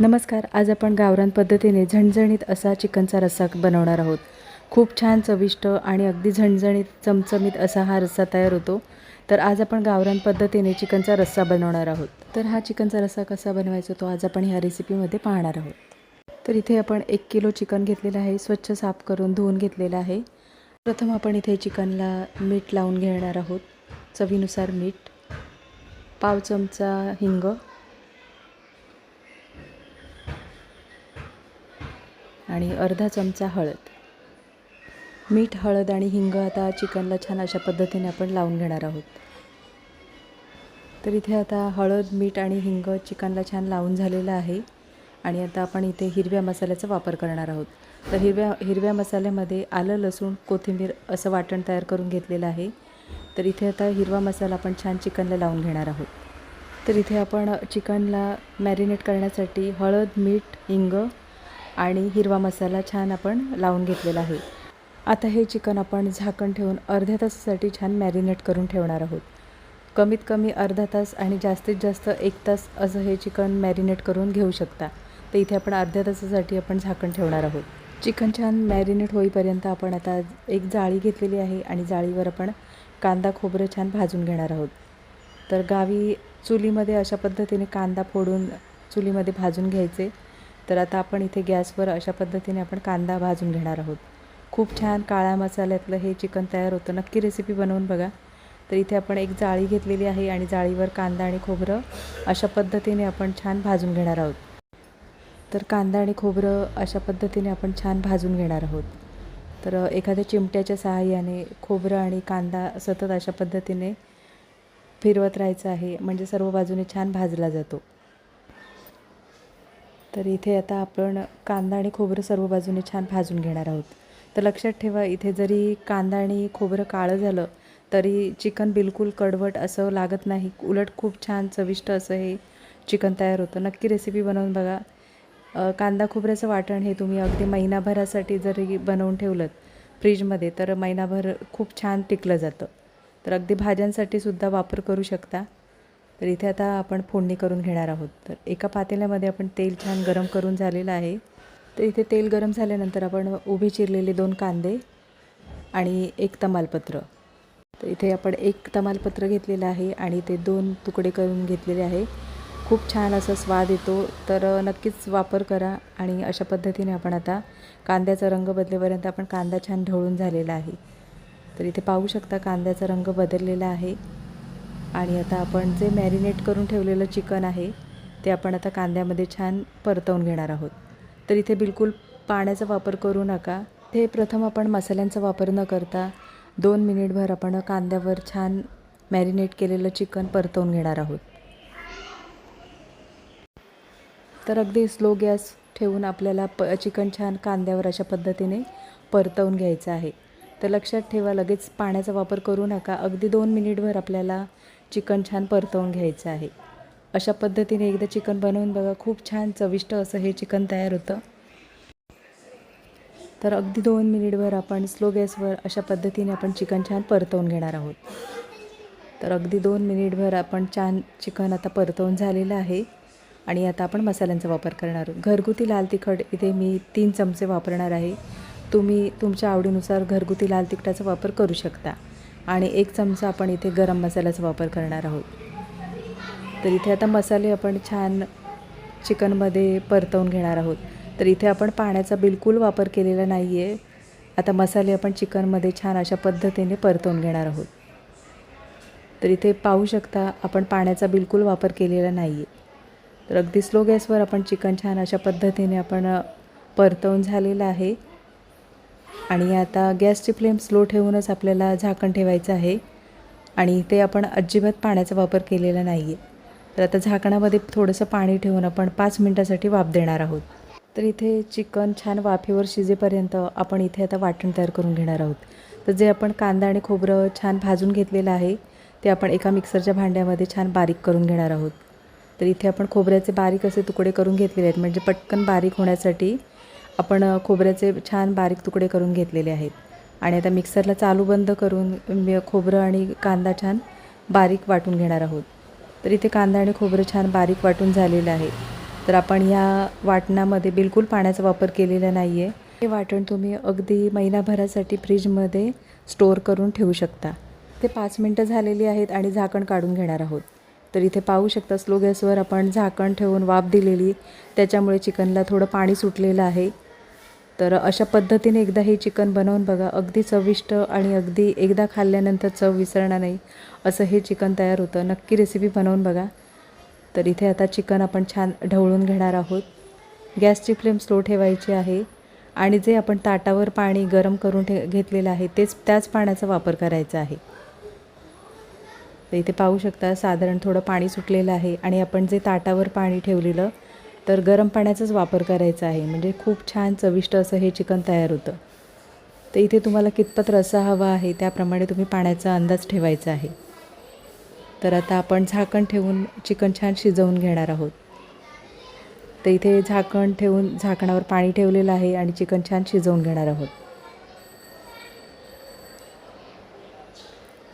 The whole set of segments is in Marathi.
नमस्कार आज आपण गावरान पद्धतीने झणझणीत असा चिकनचा रस्सा बनवणार आहोत. खूप छान चविष्ट आणि अगदी झणझणीत चमचमीत असा हा रस्सा तयार होतो. तर आज आपण गावरान पद्धतीने चिकनचा रस्सा बनवणार आहोत. तर हा चिकनचा रस्सा कसा बनवायचा तो आज आपण ह्या रेसिपीमध्ये पाहणार आहोत. तर इथे आपण एक किलो चिकन घेतलेलं आहे स्वच्छ साफ करून धुवून घेतलेलं आहे. प्रथम आपण इथे चिकनला मीठ लावून घेणार आहोत चवीनुसार मीठ पाव चमचा हिंग आणि अर्धा चमचा हळद. मीठ हळद आणि हिंग आता चिकनला छान अशा पद्धतीने आपण लावून घेणार आहोत. तर इथे आता हळद मीठ आणि हिंग चिकनला छान लावून झालेलं आहे आणि आता आपण इथे हिरव्या मसाल्याचा वापर करणार आहोत. तर हिरव्या हिरव्या मसाल्यामध्ये आलं लसूण कोथिंबीर असं वाटण तयार करून घेतलेलं आहे. तर इथे आता हिरवा मसाला आपण छान चिकनला लावून घेणार आहोत. तर इथे आपण चिकनला मॅरिनेट करण्यासाठी हळद मीठ हिंग आणि हिरवा मसाला छान आपण लावून घेतलेला आहे. आता हे चिकन आपण झाकण ठेवून अर्ध्या तासासाठी छान मॅरिनेट करून ठेवणार आहोत. कमीत कमी अर्धा तास आणि जास्तीत जास्त एक तास असं हे चिकन मॅरिनेट करून घेऊ शकता. तर इथे आपण अर्ध्या तासासाठी आपण झाकण ठेवणार आहोत. चिकन छान मॅरिनेट होईपर्यंत आपण आता एक जाळी घेतलेली आहे आणि जाळीवर आपण कांदा खोबरं छान भाजून घेणार आहोत. तर गावी चुलीमध्ये अशा पद्धतीने कांदा फोडून चुलीमध्ये भाजून घ्यायचे. तर आता आपण इथे गॅसवर अशा पद्धतीने आपण कांदा भाजून घेणार आहोत. खूप छान काळ्या मसाल्यातलं हे चिकन तयार होतं. नक्की रेसिपी बनवून बघा. तर इथे आपण एक जाळी घेतलेली आहे आणि जाळीवर कांदा आणि खोबरं अशा पद्धतीने आपण छान भाजून घेणार आहोत. तर कांदा आणि खोबरं अशा पद्धतीने आपण छान भाजून घेणार आहोत. तर एखाद्या चिमट्याच्या सहाय्याने खोबरं आणि कांदा सतत अशा पद्धतीने फिरवत राहायचं आहे. म्हणजे सर्व बाजूने छान भाजला जातो. तर इथे आता आपण कांदा आणि खोबरं सर्व बाजूने छान भाजून घेणार आहोत. तर लक्षात ठेवा इथे जरी कांदा आणि खोबरं काळं झालं तरी चिकन बिलकुल कडवट असं लागत नाही. उलट खूप छान चविष्ट असं हे चिकन तयार होतं. नक्की रेसिपी बनवून बघा. कांदा खोबऱ्याचं वाटण हे तुम्ही अगदी महिनाभरासाठी जरी बनवून ठेवलं फ्रीजमध्ये तर महिनाभर खूप छान टिकलं जातं. तर अगदी भाज्यांसाठी सुद्धा वापर करू शकता. तर इथे आता आपण फोडणी करून घेणार आहोत. तर एका पातेल्यामध्ये आपण तेल छान गरम करून झालेलं आहे. तर इथे तेल गरम झाल्यानंतर आपण उभे चिरलेले दोन कांदे आणि एक तमालपत्र. तर इथे आपण एक तमालपत्र घेतलेलं आहे आणि ते दोन तुकडे करून घेतलेले आहे. खूप छान असा स्वाद येतो. तर नक्कीच वापर करा आणि अशा पद्धतीने आपण आता कांद्याचा रंग बदलेपर्यंत आपण कांदा छान ढवळून झालेला आहे. तर इथे पाहू शकता कांद्याचा रंग बदललेला आहे. आणि आता आपण जे मॅरिनेट करून ठेवलेलं चिकन आहे ते आपण आता कांद्यामध्ये छान परतवून घेणार आहोत. तर इथे बिलकुल पाण्याचा वापर करू नका. ते प्रथम आपण मसाल्यांचा वापर न करता दोन मिनिटभर आपण कांद्यावर छान मॅरिनेट केलेलं चिकन परतवून घेणार आहोत. तर अगदी स्लो गॅस ठेवून आपल्याला प चिकन छान कांद्यावर अशा पद्धतीने परतवून घ्यायचं आहे. तर लक्षात ठेवा लगेच पाण्याचा वापर करू नका. अगदी दोन मिनिटभर आपल्याला चिकन छान परतवून घ्यायचं आहे. अशा पद्धतीने एकदा चिकन बनवून बघा खूप छान चविष्ट असं हे चिकन तयार होतं. तर अगदी दोन मिनिटभर आपण स्लो गॅसवर अशा पद्धतीने आपण चिकन छान परतवून घेणार आहोत. तर अगदी दोन मिनिटभर आपण छान चिकन आता परतवून झालेलं आहे. आणि आता आपण मसाल्यांचा वापर करणार आहोत. घरगुती लाल तिखट इथे मी तीन चमचे वापरणार आहे. तुम्ही तुमच्या आवडीनुसार घरगुती लाल तिखटाचा वापर करू शकता. आणि एक चमचा आपण इथे गरम मसाल्याचा वापर करणार आहोत. तर इथे आता मसाले आपण छान चिकनमध्ये परतवून घेणार आहोत. तर इथे आपण पाण्याचा बिलकुल वापर केलेला नाही आहे आता मसाले आपण चिकनमध्ये छान अशा पद्धतीने परतवून घेणार आहोत. तर इथे पाहू शकता आपण पाण्याचा बिलकुल वापर केलेला नाही आहे तर अगदी स्लो गॅसवर आपण चिकन छान अशा पद्धतीने आपण परतवून झालेलं आहे. आणि आता गॅसची फ्लेम स्लो ठेवूनच आपल्याला झाकण ठेवायचं आहे. आणि ते आपण अजिबात पाण्याचा वापर केलेला नाही आहे तर आता झाकणामध्ये थोडंसं पाणी ठेवून आपण पाच मिनटासाठी वाफ देणार आहोत. तर इथे चिकन छान वाफेवर शिजेपर्यंत आपण इथे आता वाटण तयार करून घेणार आहोत. तर जे आपण कांदा आणि खोबरं छान भाजून घेतलेलं आहे ते आपण एका मिक्सरच्या भांड्यामध्ये छान बारीक करून घेणार आहोत. तर इथे आपण खोबऱ्याचे बारीक असे तुकडे करून घेतलेले आहेत. म्हणजे पटकन बारीक होण्यासाठी आपण खोबऱ्याचे छान बारीक तुकडे करून घेतलेले आहेत. आणि आता मिक्सरला चालू बंद करून खोबरं आणि कांदा छान बारीक वाटून घेणार आहोत. तर इथे कांदा आणि खोबरं छान बारीक वाटून झालेलं आहे. तर आपण या वाटणामध्ये बिलकुल पाण्याचा वापर केलेला नाही आहे हे वाटण तुम्ही अगदी महिनाभरासाठी फ्रीजमध्ये स्टोअर करून ठेवू शकता. ते पाच मिनटं झालेली आहेत आणि झाकण काढून घेणार आहोत. तर इथे पाहू शकता स्लो गॅसवर आपण झाकण ठेवून वाफ दिलेली. त्याच्यामुळे चिकनला थोडं पाणी सुटलेलं आहे. तर अशा पद्धतीने एकदा हे चिकन बनवून बघा. अगदी चविष्ट आणि अगदी एकदा खाल्ल्यानंतर चव विसरणार नाही असं हे चिकन तयार होतं. नक्की रेसिपी बनवून बघा. तर इथे आता चिकन आपण छान ढवळून घेणार आहोत. गॅसची फ्लेम स्लो ठेवायची आहे आणि जे आपण ताटावर पाणी गरम करून ठे घेतलेलं आहे तेच त्याच पाण्याचा वापर करायचा आहे. तर इथे पाहू शकता साधारण थोडं पाणी सुटलेलं आहे आणि आपण जे ताटावर पाणी ठेवलेलं तर गरम पाण्याचाच वापर करायचा आहे. म्हणजे खूप छान चविष्ट असं हे चिकन तयार होतं. तर इथे तुम्हाला कितपत रस्सा हवा आहे त्याप्रमाणे तुम्ही पाण्याचा अंदाज ठेवायचा आहे. तर आता आपण झाकण ठेवून चिकन छान शिजवून घेणार आहोत. तर इथे झाकण ठेवून झाकणावर पाणी ठेवलेलं आहे आणि चिकन छान शिजवून घेणार आहोत.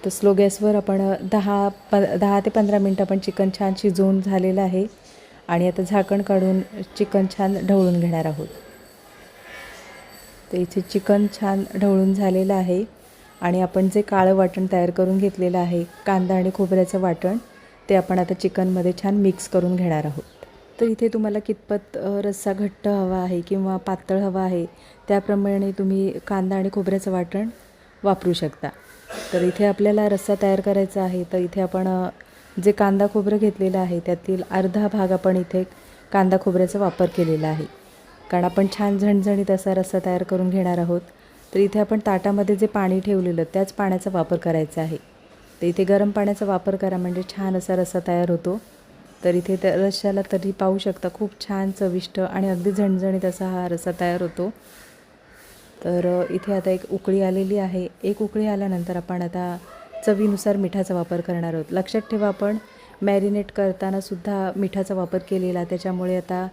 तर स्लो गॅसवर आपण दहा प दहा ते पंधरा मिनटं आपण चिकन छान शिजवून झालेलं आहे. आणि आता झाकण काढून चिकन छान ढवळून घेणार आहोत. तर इथे चिकन छान ढवळून झालेलं आहे. आणि आपण जे काळं वाटण तयार करून घेतलेलं आहे कांदा आणि खोबऱ्याचं वाटण ते आपण आता चिकनमध्ये छान मिक्स करून घेणार आहोत. तर इथे तुम्हाला कितपत रस्सा घट्ट हवा आहे किंवा पातळ हवा आहे त्याप्रमाणे तुम्ही कांदा आणि खोबऱ्याचं वाटण वापरू शकता. तर इथे आपल्याला रस्सा तयार करायचा आहे तर इथे आपण जे कांदा खोबरं घेतलेलं आहे त्यातील अर्धा भाग आपण इथे कांदा खोबऱ्याचा वापर केलेला आहे. कारण आपण छान झणझणीत असा रस्सा तयार करून घेणार आहोत तर इथे आपण ताटामध्ये जे पाणी ठेवलेलं त्याच पाण्याचा वापर करायचा आहे. तर इथे गरम पाण्याचा वापर करा म्हणजे छान असा रस्सा तयार होतो. तर इथे त्या रश्श्याला तरी पाहू शकता खूप छान चविष्ट आणि अगदी झणझणीत असा हा रस्सा तयार होतो. तर इथे आता एक उकळी आलेली आहे. एक उकळी आल्यानंतर आपण आता चवीनुसार मिठाचा वापर करणार आहोत. लक्षात ठेवा आपण मॅरिनेट करताना सुद्धा मिठाचा वापर केलेला त्याच्यामुळे आता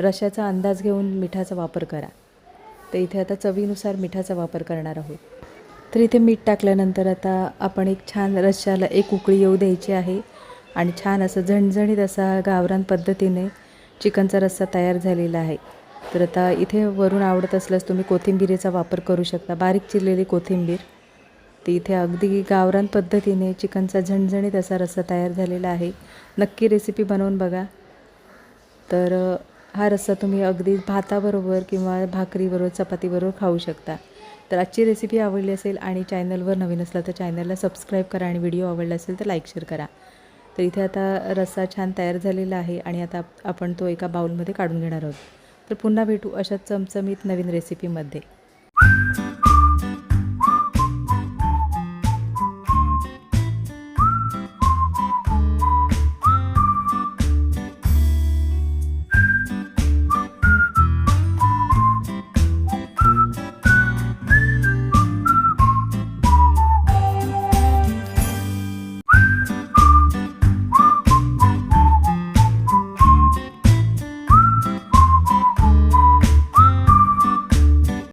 रशाचा अंदाज घेऊन मिठाचा वापर करा. तर इथे आता चवीनुसार मिठाचा वापर करणार आहोत. तर इथे मीठ टाकल्यानंतर आता आपण एक छान रश्श्याला एक उकळी येऊ द्यायची आहे आणि छान असं झणझणीत असा गावरान पद्धतीने चिकनचा रस्सा तयार झालेला आहे. तर आता इथे वरून आवडत असल्यास तुम्ही कोथिंबीरीचा वापर करू शकता. बारीक चिरलेली कोथिंबीर. तर इथे अगदी गावरान पद्धतीने चिकनचा झणझणीत असा रस्सा तयार झालेला आहे. नक्की रेसिपी बनवून बघा. तर हा रस्सा तुम्ही अगदी भाताबरोबर किंवा भाकरीबरोबर चपातीबरोबर खाऊ शकता. तर आजची रेसिपी आवडली असेल आणि चॅनलवर नवीन असला तर चॅनलला सबस्क्राईब करा आणि व्हिडिओ आवडला असेल तर लाईक शेअर करा. तर इथे आता रस्सा छान तयार झालेला आहे आणि आता आपण तो एका बाउलमध्ये काढून घेणार आहोत. तर पुन्हा भेटू अशाच चमचमीत नवीन रेसिपीमध्ये